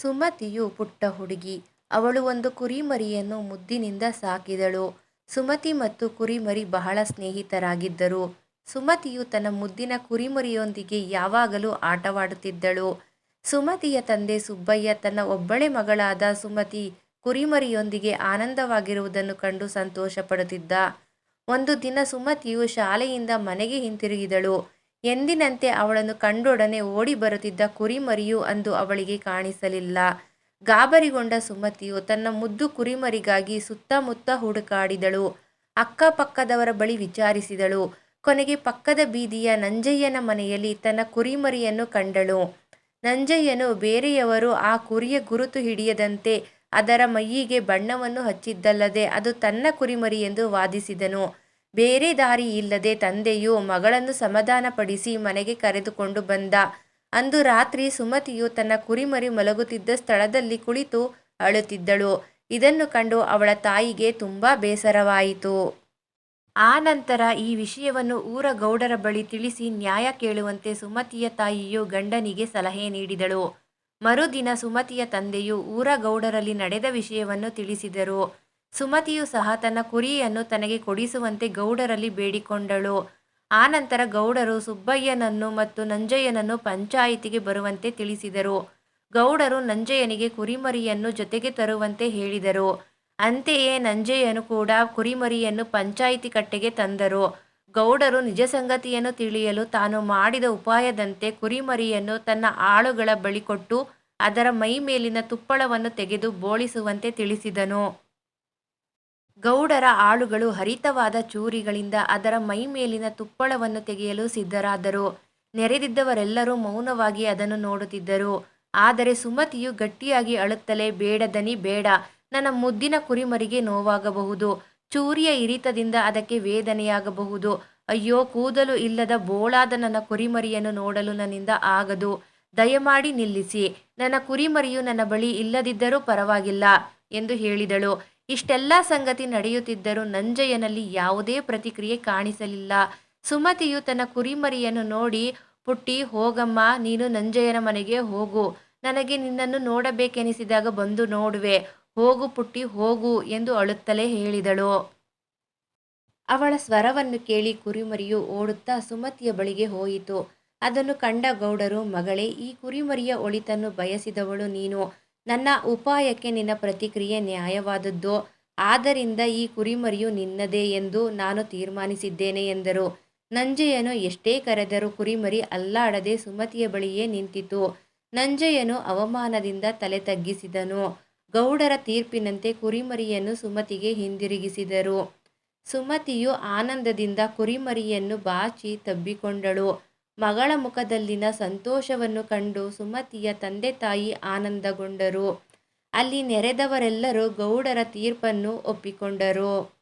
ಸುಮತಿಯು ಪುಟ್ಟ ಹುಡುಗಿ. ಅವಳು ಒಂದು ಕುರಿಮರಿಯನ್ನು ಮುದ್ದಿನಿಂದ ಸಾಕಿದಳು. ಸುಮತಿ ಮತ್ತು ಕುರಿಮರಿ ಬಹಳ ಸ್ನೇಹಿತರಾಗಿದ್ದರು. ಸುಮತಿಯು ತನ್ನ ಮುದ್ದಿನ ಕುರಿಮರಿಯೊಂದಿಗೆ ಯಾವಾಗಲೂ ಆಟವಾಡುತ್ತಿದ್ದಳು. ಸುಮತಿಯ ತಂದೆ ಸುಬ್ಬಯ್ಯ ತನ್ನ ಒಬ್ಬಳೆ ಮಗಳಾದ ಸುಮತಿ ಕುರಿಮರಿಯೊಂದಿಗೆ ಆನಂದವಾಗಿರುವುದನ್ನು ಕಂಡು ಸಂತೋಷಪಡುತ್ತಿದ್ದ. ಒಂದು ದಿನ ಸುಮತಿಯು ಶಾಲೆಯಿಂದ ಮನೆಗೆ ಹಿಂತಿರುಗಿದಳು. ಎಂದಿನಂತೆ ಅವಳನ್ನು ಕಂಡೊಡನೆ ಓಡಿ ಬರುತ್ತಿದ್ದ ಕುರಿಮರಿಯು ಅಂದು ಅವಳಿಗೆ ಕಾಣಿಸಲಿಲ್ಲ. ಗಾಬರಿಗೊಂಡ ಸುಮತಿಯು ತನ್ನ ಮುದ್ದು ಕುರಿಮರಿಗಾಗಿ ಸುತ್ತಮುತ್ತ ಹುಡುಕಾಡಿದಳು. ಅಕ್ಕಪಕ್ಕದವರ ಬಳಿ ವಿಚಾರಿಸಿದಳು. ಕೊನೆಗೆ ಪಕ್ಕದ ಬೀದಿಯ ನಂಜಯ್ಯನ ಮನೆಯಲ್ಲಿ ತನ್ನ ಕುರಿಮರಿಯನ್ನು ಕಂಡಳು. ನಂಜಯ್ಯನು ಬೇರೆಯವರು ಆ ಕುರಿಯ ಗುರುತು ಹಿಡಿಯದಂತೆ ಅದರ ಮೈಯಿಗೆ ಬಣ್ಣವನ್ನು ಹಚ್ಚಿದ್ದಲ್ಲದೆ ಅದು ತನ್ನ ಕುರಿಮರಿ ಎಂದು ವಾದಿಸಿದನು. ಬೇರೆ ದಾರಿ ಇಲ್ಲದೆ ತಂದೆಯು ಮಗಳನ್ನು ಸಮಾಧಾನಪಡಿಸಿ ಮನೆಗೆ ಕರೆದುಕೊಂಡು ಬಂದ. ಅಂದು ರಾತ್ರಿ ಸುಮತಿಯು ತನ್ನ ಕುರಿಮರಿ ಮಲಗುತ್ತಿದ್ದ ಸ್ಥಳದಲ್ಲಿ ಕುಳಿತು ಅಳುತ್ತಿದ್ದಳು. ಇದನ್ನು ಕಂಡು ಅವಳ ತಾಯಿಗೆ ತುಂಬಾ ಬೇಸರವಾಯಿತು. ಆನಂತರ ಈ ವಿಷಯವನ್ನು ಊರ ಗೌಡರ ಬಳಿ ತಿಳಿಸಿ ನ್ಯಾಯ ಕೇಳುವಂತೆ ಸುಮತಿಯ ತಾಯಿಯು ಗಂಡನಿಗೆ ಸಲಹೆ ನೀಡಿದಳು. ಮರುದಿನ ಸುಮತಿಯ ತಂದೆಯು ಊರ ಗೌಡರಲ್ಲಿ ನಡೆದ ವಿಷಯವನ್ನು ತಿಳಿಸಿದರು. ಸುಮತಿಯು ಸಹ ತನ್ನ ಕುರಿಯನ್ನು ತನಗೆ ಕೊಡಿಸುವಂತೆ ಗೌಡರಲ್ಲಿ ಬೇಡಿಕೊಂಡಳು. ಆನಂತರ ಗೌಡರು ಸುಬ್ಬಯ್ಯನನ್ನು ಮತ್ತು ನಂಜಯ್ಯನನ್ನು ಪಂಚಾಯಿತಿಗೆ ಬರುವಂತೆ ತಿಳಿಸಿದರು. ಗೌಡರು ನಂಜಯ್ಯನಿಗೆ ಕುರಿಮರಿಯನ್ನು ಜೊತೆಗೆ ತರುವಂತೆ ಹೇಳಿದರು. ಅಂತೆಯೇ ನಂಜಯ್ಯನು ಕೂಡ ಕುರಿಮರಿಯನ್ನು ಪಂಚಾಯಿತಿ ಕಟ್ಟೆಗೆ ತಂದರು. ಗೌಡರು ನಿಜ ಸಂಗತಿಯನ್ನು ತಿಳಿಯಲು ತಾನು ಮಾಡಿದ ಉಪಾಯದಂತೆ ಕುರಿಮರಿಯನ್ನು ತನ್ನ ಆಳುಗಳ ಬಳಿ ಕೊಟ್ಟು ಅದರ ಮೈಮೇಲಿನ ತುಪ್ಪಳವನ್ನು ತೆಗೆದು ಬೋಳಿಸುವಂತೆ ತಿಳಿಸಿದನು. ಗೌಡರ ಆಳುಗಳು ಹರಿತವಾದ ಚೂರಿಗಳಿಂದ ಅದರ ಮೈ ಮೇಲಿನ ತುಪ್ಪಳವನ್ನು ತೆಗೆಯಲು ಸಿದ್ಧರಾದರು. ನೆರೆದಿದ್ದವರೆಲ್ಲರೂ ಮೌನವಾಗಿ ಅದನ್ನು ನೋಡುತ್ತಿದ್ದರು. ಆದರೆ ಸುಮತಿಯು ಗಟ್ಟಿಯಾಗಿ ಅಳುತ್ತಲೇ, ಬೇಡ ದನಿ, ಬೇಡ. ನನ್ನ ಮುದ್ದಿನ ಕುರಿಮರಿಗೆ ನೋವಾಗಬಹುದು. ಚೂರಿಯ ಇರಿತದಿಂದ ಅದಕ್ಕೆ ವೇದನೆಯಾಗಬಹುದು. ಅಯ್ಯೋ, ಕೂದಲು ಇಲ್ಲದ ಬೋಳಾದ ನನ್ನ ಕುರಿಮರಿಯನ್ನು ನೋಡಲು ನನ್ನಿಂದ ಆಗದು. ದಯಮಾಡಿ ನಿಲ್ಲಿಸಿ. ನನ್ನ ಕುರಿಮರಿಯು ನನ್ನ ಬಳಿ ಇಲ್ಲದಿದ್ದರೂ ಪರವಾಗಿಲ್ಲ ಎಂದು ಹೇಳಿದಳು. ಇಷ್ಟೆಲ್ಲಾ ಸಂಗತಿ ನಡೆಯುತ್ತಿದ್ದರೂ ನಂಜಯ್ಯನಲ್ಲಿ ಯಾವುದೇ ಪ್ರತಿಕ್ರಿಯೆ ಕಾಣಿಸಲಿಲ್ಲ. ಸುಮತಿಯು ತನ್ನ ಕುರಿಮರಿಯನ್ನು ನೋಡಿ, ಪುಟ್ಟಿ, ಹೋಗಮ್ಮ, ನೀನು ನಂಜಯ್ಯನ ಮನೆಗೆ ಹೋಗು. ನನಗೆ ನಿನ್ನನ್ನು ನೋಡಬೇಕೆನಿಸಿದಾಗ ಬಂದು ನೋಡುವೆ. ಹೋಗು ಪುಟ್ಟಿ, ಹೋಗು ಎಂದು ಅಳುತ್ತಲೇ ಹೇಳಿದಳು. ಅವಳ ಸ್ವರವನ್ನು ಕೇಳಿ ಕುರಿಮರಿಯು ಓಡುತ್ತಾ ಸುಮತಿಯ ಬಳಿಗೆ ಹೋಯಿತು. ಅದನ್ನು ಕಂಡ ಗೌಡರು, ಮಗಳೇ, ಈ ಕುರಿಮರಿಯ ಒಳಿತನ್ನು ಬಯಸಿದವಳು ನೀನು. ನನ್ನ ಉಪಾಯಕ್ಕೆ ನಿನ್ನ ಪ್ರತಿಕ್ರಿಯೆ ನ್ಯಾಯವಾದದ್ದು. ಆದ್ದರಿಂದ ಈ ಕುರಿಮರಿಯು ನಿನ್ನದೇ ಎಂದು ನಾನು ತೀರ್ಮಾನಿಸಿದ್ದೇನೆ ಎಂದರು. ನಂಜಯ್ಯನು ಎಷ್ಟೇ ಕರೆದರೂ ಕುರಿಮರಿ ಅಲ್ಲಾಡದೆ ಸುಮತಿಯ ಬಳಿಯೇ ನಿಂತಿತು. ನಂಜಯ್ಯನು ಅವಮಾನದಿಂದ ತಲೆ ತಗ್ಗಿಸಿದನು. ಗೌಡರ ತೀರ್ಪಿನಂತೆ ಕುರಿಮರಿಯನ್ನು ಸುಮತಿಗೆ ಹಿಂದಿರುಗಿಸಿದರು. ಸುಮತಿಯು ಆನಂದದಿಂದ ಕುರಿಮರಿಯನ್ನು ಬಾಚಿ ತಬ್ಬಿಕೊಂಡಳು. ಮಗಳ ಮುಖದಲ್ಲಿನ ಸಂತೋಷವನ್ನು ಕಂಡು ಸುಮತಿಯ ತಂದೆ-ತಾಯಿ ಆನಂದಗೊಂಡರು. ಅಲ್ಲಿ ನೆರೆದವರೆಲ್ಲರೂ ಗೌಡರ ತೀರ್ಪನ್ನು ಒಪ್ಪಿಕೊಂಡರು.